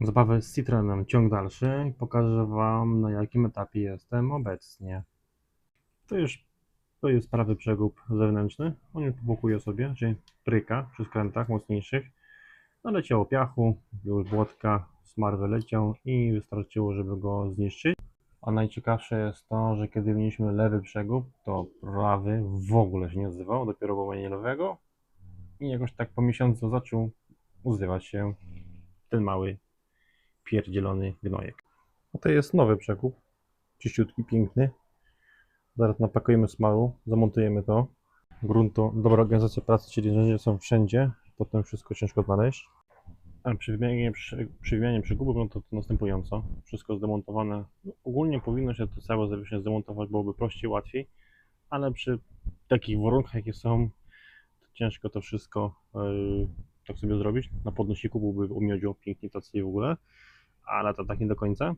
Zabawę z Citroenem ciąg dalszy pokażę Wam na jakim etapie jestem obecnie. To już to jest prawy przegub zewnętrzny. On już pobokuje sobie, czyli pryka przy skrętach mocniejszych. Naleciało piachu, już błotka, smar wyleciał i wystarczyło, żeby go zniszczyć. A najciekawsze jest to, że kiedy mieliśmy lewy przegub, to prawy w ogóle się nie odzywał, dopiero po mnie lewego. I jakoś tak po miesiącu zaczął uzywać się ten mały pierdzielony gnojek. A to jest nowy przekup, czyściutki, piękny. Zaraz napakujemy smaru, zamontujemy to. Grunto, dobra organizacja pracy, czyli narzędzia są wszędzie, potem wszystko ciężko znaleźć. A przy wymianie, przy, przy wymianie przekupów no to, to następująco. Wszystko zdemontowane. Ogólnie powinno się to całe zawieszenie zdemontować, byłoby prościej, łatwiej, ale przy takich warunkach jakie są, to ciężko to wszystko yy, tak sobie zrobić. Na podnosiku byłby umiodziło pięknie tacy w ogóle, ale to tak nie do końca.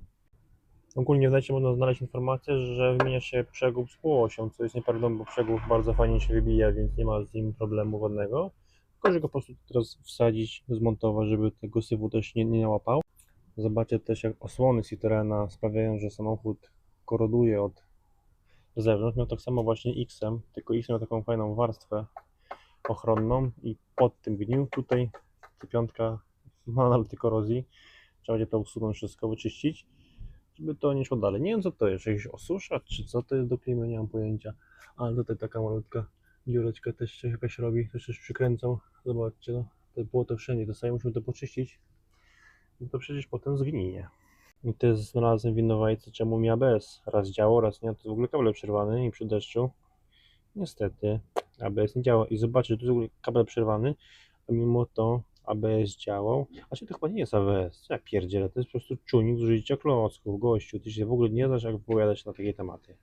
Ogólnie w necie można znaleźć informację, że wymienia się przegub z półosią, co jest nieprawdą, bo przegub bardzo fajnie się wybija, więc nie ma z nim problemu wodnego. Tylko, że go po prostu teraz wsadzić, zmontować, żeby tego syfu też nie, nie łapał. Zobaczcie też, jak osłony Citroena sprawiają, że samochód koroduje od zewnątrz. Miał tak samo właśnie X-em, tylko X miał taką fajną warstwę ochronną i pod tym gnił. Tutaj piątka ma naloty korozji. Trzeba będzie to usunąć wszystko, wyczyścić, żeby to nie szło dalej. Nie wiem co to jest, jakiś osuszacz czy co to jest do klimy, nie mam pojęcia. Ale tutaj taka malutka dziureczka też się jakaś robi, też już przykręcał. Zobaczcie, no. to było to wszędzie, to sobie musimy to poczyścić. I to przecież potem zgninie. I też znalazłem winowajcę, czemu mi ABS raz działał, raz nie. To w ogóle kabel przerwany i przy deszczu. Niestety ABS nie działa. I zobaczcie, tu jest w ogóle kabel przerwany, a mimo to ABS działał. A czy to chyba nie jest ABS? Ja pierdzielę, to jest po prostu czujnik zużycia klocków. Gościu, ty się w ogóle nie znasz, jak wypowiadać na takie tematy.